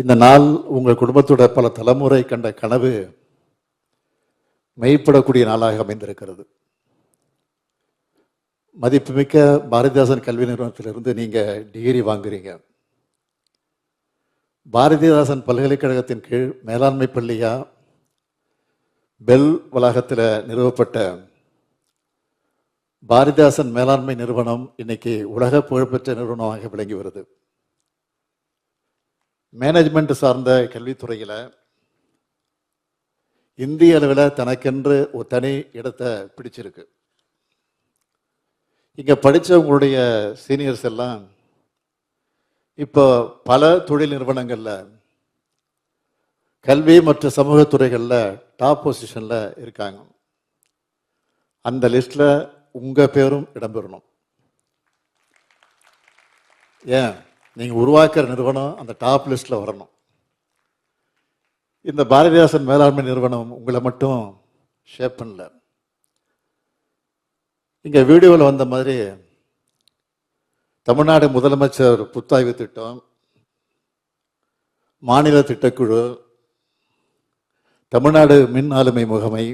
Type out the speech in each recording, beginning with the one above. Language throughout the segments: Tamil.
இந்த நாள் உங்கள் குடும்பத்தோட பல தலைமுறை கண்ட கனவு மெய்ப்படக்கூடிய நாளாக அமைந்திருக்கிறது. மதிப்புமிக்க பாரதிதாசன் கல்வி நிறுவனத்திலிருந்து நீங்கள் டிகிரி வாங்குறீங்க. பாரதிதாசன் பல்கலைக்கழகத்தின் கீழ் மேலாண்மை பள்ளியா? பெல் வளாகத்தில் நிறுவப்பட்ட பாரதிதாசன் மேலாண்மை நிறுவனம் இன்னைக்கு உலக புகழ்பெற்ற நிறுவனமாக விளங்கி வருது. மேனேஜ்மெண்ட் சார்ந்த கல்வித்துறையில் இந்திய அளவில் தனக்கென்று ஒரு தனி இடத்தை பிடிச்சிருக்கு. இங்கே படித்தவங்களுடைய சீனியர்ஸ் எல்லாம் இப்போ பல தொழில் நிறுவனங்களில் கல்வி மற்றும் சமூகத்துறைகளில் டாப் பொசிஷனில் இருக்காங்க. அந்த லிஸ்ட்டில் உங்கள் பேரும் இடம்பெறணும். ஏன்? நீங்கள் உருவாக்குற நிறுவனம் அந்த டாப் லிஸ்ட்டில் வரணும். இந்த பாரதிதாசன் மேலாண்மை நிறுவனம் உங்களை மட்டும் ஷேப் பண்ணல. இங்கே வீடியோவில் வந்த மாதிரி தமிழ்நாடு முதலமைச்சர் புத்தாய்வு திட்டம் மாநில திட்டக்குழு தமிழ்நாடு மின் ஆளுமை முகமை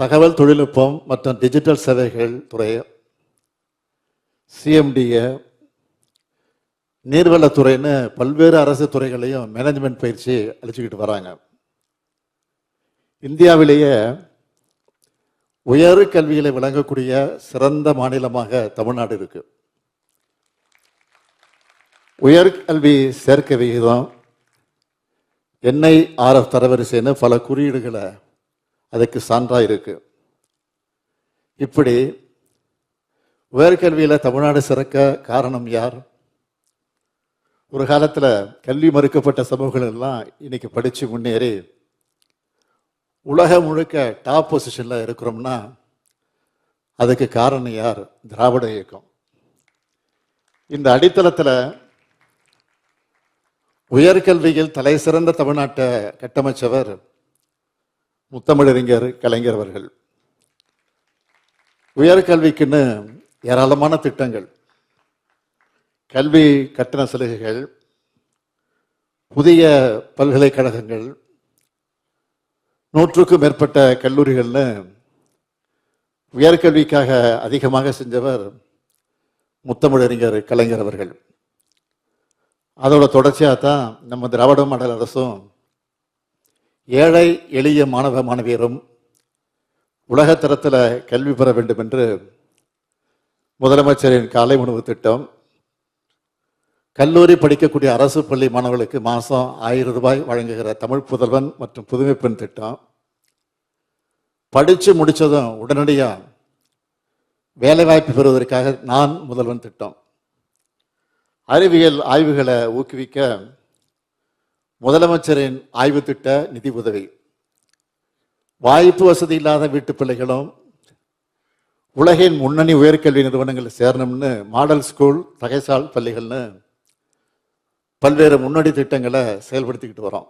தகவல் தொழில்நுட்பம் மற்றும் டிஜிட்டல் சேவைகள் துறை சிஎம்டிஏ நீர்வளத்துறைன்னு பல்வேறு அரசு துறைகளையும் மேனேஜ்மெண்ட் பயிற்சி அளிச்சுக்கிட்டு வராங்க. இந்தியாவிலேயே உயர் கல்விகளை விளங்கக்கூடிய சிறந்த மாநிலமாக தமிழ்நாடு இருக்கு. உயர் கல்வி சேர்க்கை விகிதம் என்ஐஆர்எஃப் தரவரிசைன்னு பல குறியீடுகளை அதுக்கு சான்றாக இருக்கு. இப்படி உயர்கல்வியில் தமிழ்நாடு சிறக்க காரணம் யார்? ஒரு காலத்தில் கல்வி மறுக்கப்பட்ட சமூகங்கள் எல்லாம் இன்னைக்கு படித்து முன்னேறி உலகம் முழுக்க டாப் பொசிஷனில் இருக்கிறோம்னா அதுக்கு காரணம் யார்? திராவிட இயக்கம். இந்த அடித்தளத்தில் உயர்கல்வியில் தலை சிறந்த தமிழ்நாட்டை கட்டமைச்சவர் முத்தமிழறிஞர் கலைஞர் அவர்கள். உயர்கல்விக்குன்னு ஏராளமான திட்டங்கள். கல்வி கட்டண சலுகைகள் புதிய பல்கலைக்கழகங்கள் நூற்றுக்கும் மேற்பட்ட கல்லூரிகள்னு உயர்கல்விக்காக அதிகமாக செஞ்சவர் முத்தமிழறிஞர் கலைஞர் அவர்கள். அதோட தொடர்ச்சியாக தான் நம்ம திராவிட மாடல் அரசும் ஏழை எளிய மாணவ மாணவியரும் உலகத்தரத்தில் கல்வி பெற வேண்டும் என்று முதலமைச்சரின் காலை உணவு திட்டம் கல்லூரி படிக்கக்கூடிய அரசு பள்ளி மாணவர்களுக்கு மாதம் ஆயிரம் ரூபாய் வழங்குகிற தமிழ் புதல்வன் மற்றும் புதுமைப்பெண் திட்டம். படித்து முடித்ததும் உடனடியாக வேலைவாய்ப்பு பெறுவதற்காக நான் முதல்வன் திட்டம். அறிவியல் ஆய்வுகளை ஊக்குவிக்க முதலமைச்சரின் ஆய்வு திட்ட நிதி உதவி. வாய்ப்பு வசதி இல்லாத வீட்டு பிள்ளைகளும் உலகின் முன்னணி உயர்கல்வி நிறுவனங்களில் சேரணும்னு மாடல் ஸ்கூல் தகைசால் பள்ளிகள்னு பல்வேறு முன்னோடி திட்டங்களை செயல்படுத்திக்கிட்டு வரோம்.